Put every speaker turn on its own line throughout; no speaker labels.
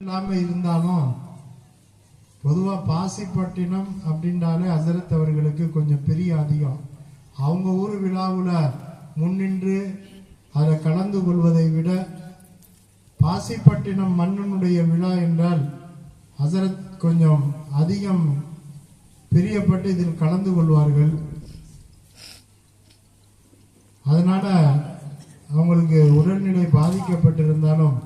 இல்லாம இருந்தாலும் பொதுவா பாசிப்பட்டினம் அப்படின்றாலே அசரத் அவர்களுக்கு கொஞ்சம் பெரிய அதிகம். அவங்க ஊர் விழாவுல முன்னின்று அதை கலந்து கொள்வதை விட பாசிப்பட்டினம் மன்னனுடைய விழா என்றால் ஹசரத் கொஞ்சம் அதிகம் பிரியப்பட்டு இதில் கலந்து கொள்வார்கள். அதனால அவங்களுக்கு உடல்நிலை பாதிக்கப்பட்டிருந்தாலும்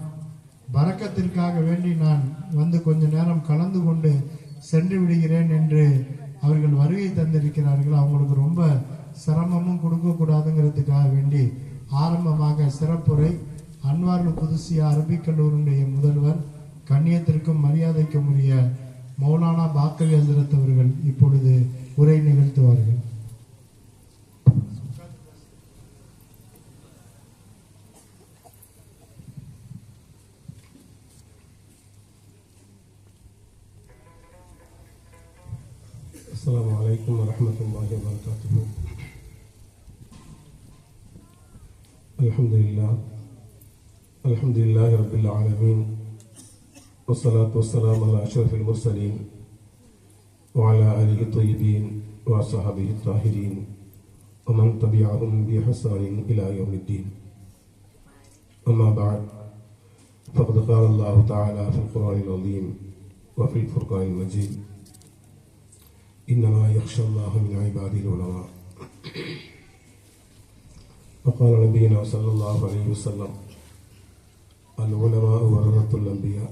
பறக்கத்திற்காக வேண்டி நான் வந்து கொஞ்ச நேரம் கலந்து கொண்டு சென்று விடுகிறேன் என்று அவர்கள் வருகை தந்திருக்கிறார்கள். அவங்களுக்கு ரொம்ப சிரமமும் கொடுக்கக்கூடாதுங்கிறதுக்காக வேண்டி ஆரம்பமாக சிறப்புரை அன்வார்லு புதுசியா அரபிக் கல்லூரியுடைய முதல்வர் கண்ணியத்திற்கும் மரியாதைக்கும் உரிய மௌலானா பாக்கவி ஹசரத் அவர்கள் இப்பொழுது உரை நிகழ்த்துவார்கள்.
السلام عليكم ورحمة الله وبركاته. الحمد لله. الحمد لله رب العالمين. والصلاة والسلام على أشرف المرسلين وعلى آله الطيبين وصحبه الطاهرين ومن تبعهم بإحسان إلى يوم الدين. أما بعد فقد قال الله تعالى في القرآن العظيم وفي الفرقان المجيد إنما يخشى الله من عباده العلماء وقال نبينا صلى الله عليه وسلم العلماء ورثة الأنبياء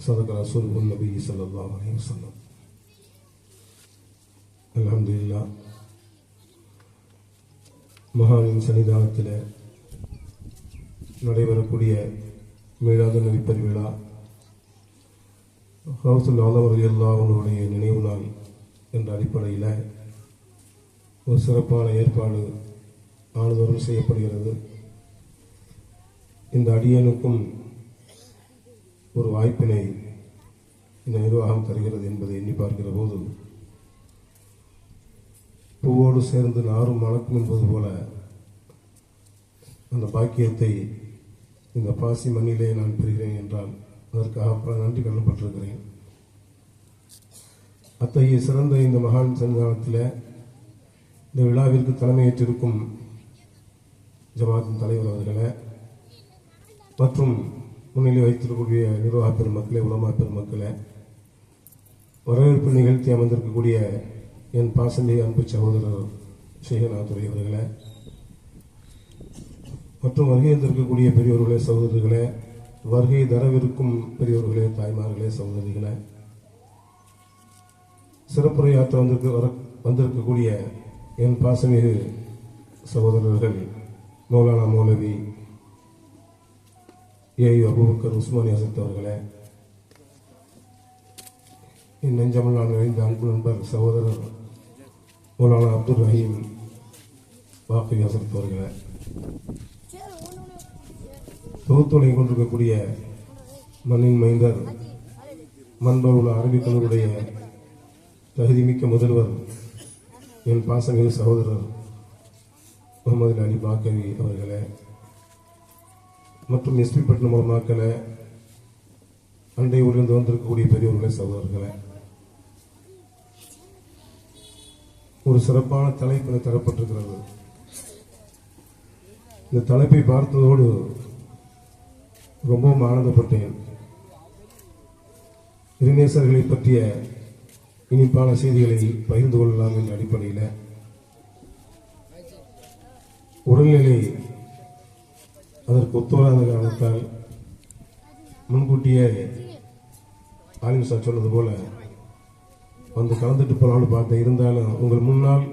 صدق رسوله النبي صلى الله عليه وسلم الحمد لله மகானின் சன்னிதானத்தில் நடைபெறக்கூடிய மீளாத நபி பெருவிழா ஹவுசுல் ஆலவர்கள் எல்லாம் அல்லாஹனுடைய நினைவு நாள் என்ற அடிப்படையில் ஒரு சிறப்பான ஏற்பாடு ஆண்டுதோறும் செய்யப்படுகிறது. இந்த அடியனுக்கும் ஒரு வாய்ப்பினை இந்த நிர்வாகம் தருகிறது என்பதை எண்ணி பார்க்கிற போது பூவோடு சேர்ந்து நாரும் மணக்கும் என்பது போல அந்த பாக்கியத்தை இந்த பாசி மண்ணிலே நான் பெறுகிறேன் என்றால் அதற்காக பல நன்றி கடன்பட்டிருக்கிறேன் அத்தகைய சிறந்த இந்த மகான் சன்னிதானத்தில் இந்த விழாவிற்கு தலைமையேற்றிருக்கும் ஜமாத்தின் தலைவர் அவர்களை மற்றும் முன்னிலை வைத்திருக்கக்கூடிய நிர்வாக பெருமக்களை உலமா பெருமக்களை வரவேற்பு நிகழ்த்தி அமர்ந்திருக்கக்கூடிய என் பாசமிகு அன்பு சகோதரர் சேகநாதுரை அவர்களை மற்றும் வருகை இருந்திருக்கக்கூடிய பெரியவர்களே சகோதரர்களே வருகை தரவிருக்கும் பெரியவர்களே தாய்மார்களே சகோதரிகளே. சிறப்புரையாற்ற வந்திருக்க வர வந்திருக்கக்கூடிய என் பாசமிகு சகோதரர்கள் மௌலானா மௌலவி ஏயு அபுபக்கர் உஸ்மானி அசத் அவர்களே. என் நெஞ்சமில் நான் நிறைந்த அன்பு நண்பர் சகோதரர் மௌலானா அப்துல் ரஹீம் வாக்கு அசத் அவர்களே. தொகுத்துணை கொண்டிருக்கக்கூடிய மண்ணின் மைந்தர் மண்பவுல அரபிக்கலருடைய தகுதிமிக்க முதல்வர் என் பாசமிகு சகோதரர் முகமது அலி பாக்கவி அவர்களே மற்றும் எஸ்பி பட்டினம் மாக்களே அண்டை ஊரிலிருந்து வந்திருக்கக்கூடிய பெரியவர்களே சகோதரர்களே. ஒரு சிறப்பான தலைப்பு தரப்பட்டிருக்கிறது. இந்த தலைப்பை பார்த்ததோடு ரொம்பவும் ஆனந்தப்பட்டேன் இளைஞர்களை பற்றிய இனிப்பான செய்திகளை பகிர்ந்து கொள்ளலாம் என்ற அடிப்படையில் உடல்நிலை அதற்கு ஒத்துவராத காரணத்தால் முன்கூட்டியே ஆலிம் சார் சொன்னது போல வந்து கலந்துட்டு போனாலும் பார்த்தேன். இருந்தாலும் உங்கள் முன்னால்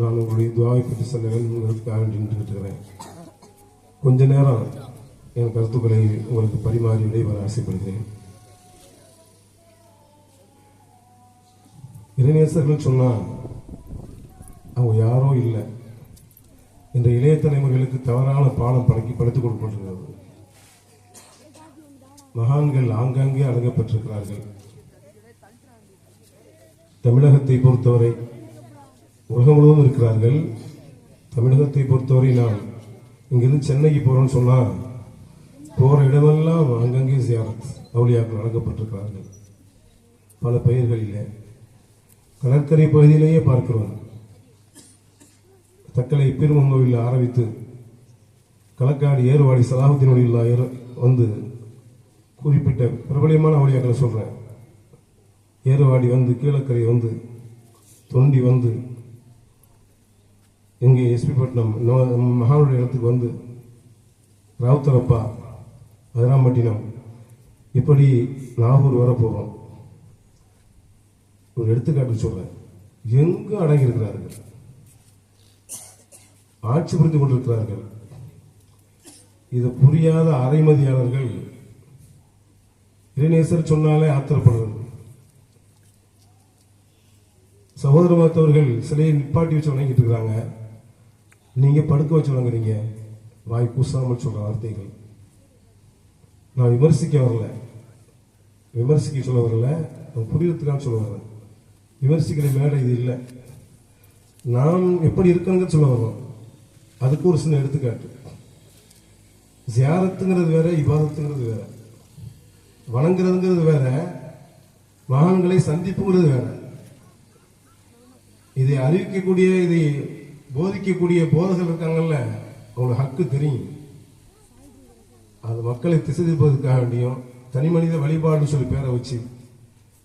நான் உங்களுடைய துவாவை பற்றி சொல்ல வேண்டும்ங்கிறதுக்காக நின்றுட்டு இருக்கிறேன். கொஞ்ச நேரம் என் கருத்துக்களை உங்களுக்கு பரிமாறி விடைபெற ஆசைப்படுகிறேன். இளைஞர்கள் சொன்னால் அவங்க யாரோ இல்லை. இந்த இளைய தலைமுறைகளுக்கு தவறான பாடம் பழக்கி படுத்துக் கொடுக்கப்பட்டிருக்கிறது மகான்கள் ஆங்காங்கே அடங்கப்பட்டிருக்கிறார்கள். தமிழகத்தை பொறுத்தவரை உலகம் முழுவதும் இருக்கிறார்கள். தமிழகத்தை பொறுத்தவரை நான் இங்கிருந்து சென்னைக்கு போகிறோன்னு சொன்னால் போற இடமெல்லாம் அங்கங்கே சியாரத் அவுளியாக்கள் வழங்கப்பட்டிருக்கிறார்கள் பல பெயர்களிலே கடற்கரை பகுதியிலேயே பார்க்கிறோம். தக்கலை பெருமங்கோவில் ஆரம்பித்து களக்காடு ஏறுவாடி சலாஹுத்தீனுடைய வந்து குறிப்பிட்ட பிரபலியமான அவுளியாக்களை சொல்கிறேன் ஏறுவாடி வந்து கீழக்கரை வந்து தொண்டி வந்து இங்கே எஸ்பி பட்டினம் மகானுடைய இடத்துக்கு வந்து ராவுத்தரப்பா அதிராம்பட்டினம் இப்படி நாகூர் வர போகிறோம் ஒரு எடுத்துக்காட்டு சொல்கிறேன் எங்கு அடங்கியிருக்கிறார்கள்? ஆட்சி புரிந்து கொண்டிருக்கிறார்கள். இது புரியாத அரைமதியாளர்கள். இளநேசர் சொன்னாலே ஆத்திரப்படுறது சகோதர மருத்துவர்கள் சிலையை நிப்பாட்டி வச்சு வணங்கிட்டு இருக்கிறாங்க. நீங்க படுக்க வச்சு வணங்குறீங்க. வாய் கூசாமல் சொல்ற வார்த்தைகள். நான் விமர்சிக்க வரல. விமர்சிக்க சொல்ல வரல. நான் புரியறதுக்காக சொல்ல வரல. விமர்சிக்கிற மேடை இது இல்லை. நாம் எப்படி இருக்கணுங்க சொல்ல வரோம் அதுக்கு ஒரு சின்ன எடுத்துக்காட்டு. ஜியாரத்துங்கிறது வேற இபாதத்துங்கிறது வேற. வணங்குறதுங்கிறது வேற. மகான்களை சந்திப்புங்கிறது வேற. இதை அறிவிக்கக்கூடிய இதை போதிக்கக்கூடிய போதகர்கள் இருக்காங்கல்ல அவங்களுக்கு ஹக்கு தெரியும். அது மக்களை திசை திருப்பதற்காக வேண்டியும் தனி மனித வழிபாடுன்னு சொல்லி பேரை வச்சு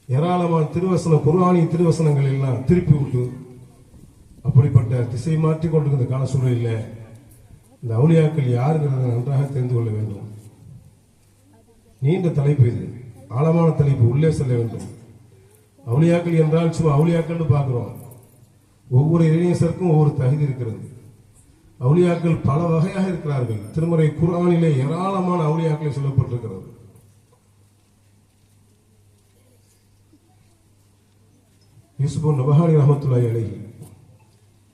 ஏராளமான திருவசனம் குர்ஆனிய திருவசனங்கள் எல்லாம் திருப்பி விட்டு அப்படிப்பட்ட திசை மாற்றி கொண்டிருக்கிற கால சூழலில் இந்த அவுளியாக்கள் யாருங்கிறத நன்றாக தெரிந்து கொள்ள வேண்டும். நீண்ட தலைப்பு இது. ஆழமான தலைப்பு உள்ளே செல்ல வேண்டும். அவுளியாக்கள் என்றால் சும்மா அவுளியாக்கள்னு பார்க்குறோம். ஒவ்வொரு இளைஞருக்கும் ஒவ்வொரு தகுதி இருக்கிறது. அவுளியாக்கள் பல வகையாக இருக்கிறார்கள். திருமறை குரானிலே ஏராளமான அவுளியாக்களை சொல்லப்பட்டிருக்கிறது. யூசுபு நபஹானி ரஹமத்துல்லாஹி அலைஹி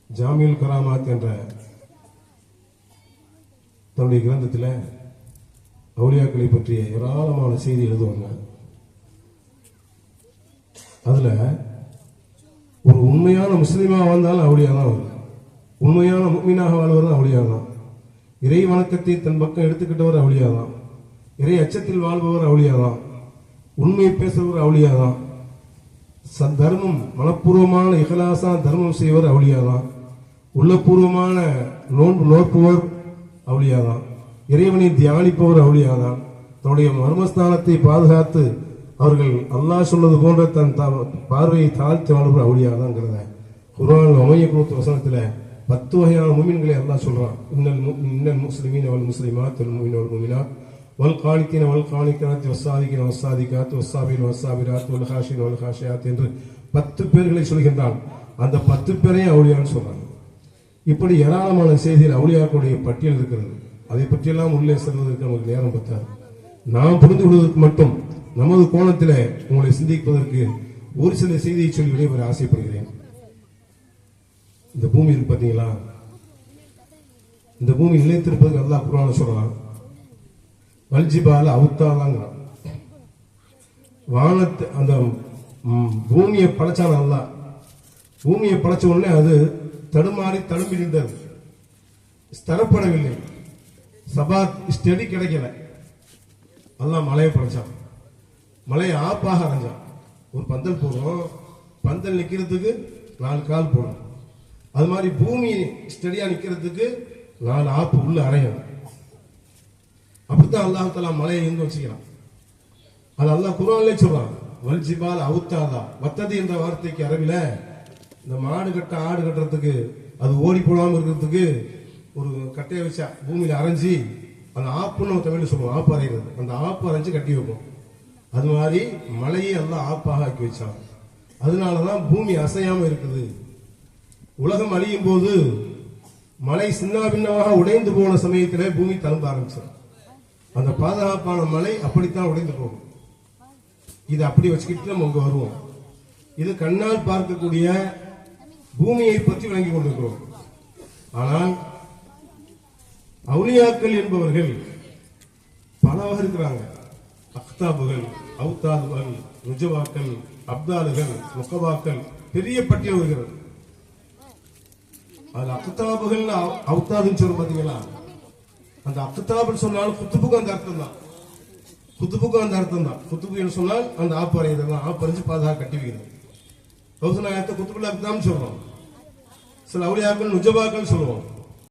ஜாமியுல் கராமாத் என்ற தன்னுடைய கிரந்தத்தில் அவுளியாக்களை பற்றிய ஏராளமான செய்தி எழுதுவாங்க. அதில் ஒரு உண்மையான முஸ்லீமாக வந்தாலும் அவுளியாக தான் வரும் உண்மையான முக்மீனாக வாழ்வது அவளியா தான் இறை வணக்கத்தை தன் பக்கம் எடுத்துக்கிட்டவர் அவளியா தான் இறை அச்சத்தில் வாழ்பவர் அவளியா தான் உண்மையை பேசுபவர் அவளியா தான் தர்மம் மனப்பூர்வமான இகலாசா தர்மம் செய்வர் அவளியா தான் உள்ளபூர்வமான நோன்பு நோற்பவர் அவளியா தான் இறைவனை தியானிப்பவர் அவளியா தான் தன்னுடைய மர்மஸ்தானத்தை பாதுகாத்து அவர்கள் அல்லாஹ் சொன்னது போன்ற தன் பார்வையை தாழ்த்தி வாழ்வர் அவளியாதாங்கிறத குரான் அமைய கொடுத்த வசனத்தில் பத்து வகையான மூமின்களை அல்லா சொல்றான். இன்னல் இன்னல் முஸ்லிமீன் அவள் முஸ்லிமாத் வல் முமின் வல் முமினாத். வல் காணித்தின வல் காணிக்காத் வஸ்ஸாதிகின வஸ்ஸாதிகாத் வசாபின் வசாபிராத் வல் ஹாஷின் வல் ஹாஷியாத் என்று பத்து பேர்களை சொல்கின்றான். அந்த பத்து பேரையும் அவுளியான்னு சொல்றாங்க. இப்படி ஏராளமான செய்தியில் அவுளியாக்களுடைய பட்டியல் இருக்கிறது. அதை பற்றியெல்லாம் உள்ளே செல்வதற்கு நமக்கு நேரம் பத்தாது. நாம் புரிந்து கொள்வதற்கு மட்டும் நமது கோணத்தில் உங்களை சிந்திப்பதற்கு ஒரு சில செய்தியை சொல்லி விடைபெற ஆசைப்படுகிறேன். இந்த பூமி இருக்கு பார்த்தீங்களா இந்த பூமி நிலைத்திருப்பதுக்கு நல்லா குரான சொல்லலாம் வல்ஜிபால அவுத்தாலாங்கிறான். வானத்தை அந்த பூமியை படைச்சான அல்லா பூமியை படைச்ச உடனே அது தடுமாறி தழும்பி நின்றது. ஸ்தரப்படவில்லை சபாத் ஸ்டெடி கிடைக்கல. அல்லாஹ் மலையை படைச்சான் மலையை ஆப்பாக அரைஞ்சான் ஒரு பந்தல் போடுறோம். பந்தல் நிற்கிறதுக்கு நாலு கால் போடும் அது மாதிரி பூமி ஸ்டெடியா நிக்கிறதுக்கு நாலு ஆப்பு உள்ள அறையும் அப்படித்தான் அல்லாஹ் தலா மலையை இருந்து வச்சுக்கிறான். அது அல்லாஹ் குரான்லே சொல்றான். வல்ஜிபால் அவுத்தாதா? வத்தது என்ற வார்த்தைக்கு அரபில இந்த மாடு கட்ட ஆடு கட்டுறதுக்கு அது ஓடி போடாமல் இருக்கிறதுக்கு ஒரு கட்டையை வச்சா பூமியில அரைஞ்சி அந்த ஆப்புன்னு நம்ம தமிழில் சொல்லுவோம் ஆப்பு அரைகிறது அந்த ஆப்பு அரைஞ்சு கட்டி வைப்போம். அது மாதிரி மலையை எல்லாம் ஆப்பாக ஆக்கி வச்சான். அதனாலதான் பூமி அசையாம இருக்குது. உலகம் அழியும் போது மலை சின்ன பின்னமாக உடைந்து போன சமயத்திலே பூமி தழும்ப ஆரம்பிச்சது அந்த பாதுகாப்பான மலை அப்படித்தான் உடைந்து போகும். இது அப்படி வச்சுக்கிட்டு நம்ம இங்க வருவோம். இது கண்ணால் பார்க்கக்கூடிய பூமியை பற்றி விளங்கி கொண்டிருக்கிறோம். ஆனால் அவுலியாக்கள் என்பவர்கள் பலவாக இருக்கிறாங்க. அக்தாபுகள் அவுத்தாதுகள் ருஜவாக்கள் அப்தாலுகள் முகபாக்கள் பெரிய பட்டியல் வருகிறது அதுல அக்குத்தாபுகள் அவுத்தாதுன்னு சொல்ல பாத்தீங்களா? அந்த அக்குத்தாபுன்னு சொன்னாலும் குத்துப்புக்கு அந்த அர்த்தம் தான் குத்துப்புக்கு அந்த அர்த்தம் தான் குத்துப்பு சொன்னால் அந்த ஆப்பறை இதெல்லாம் ஆப்பறிஞ்சு பாதுகாக்க கட்டி வைக்கிறது. கௌசநாயகத்தை குத்துப்புல அக்தாம் சொல்றோம். சில அவளியாக்கள் நுஜபாக்கள் சொல்லுவோம்.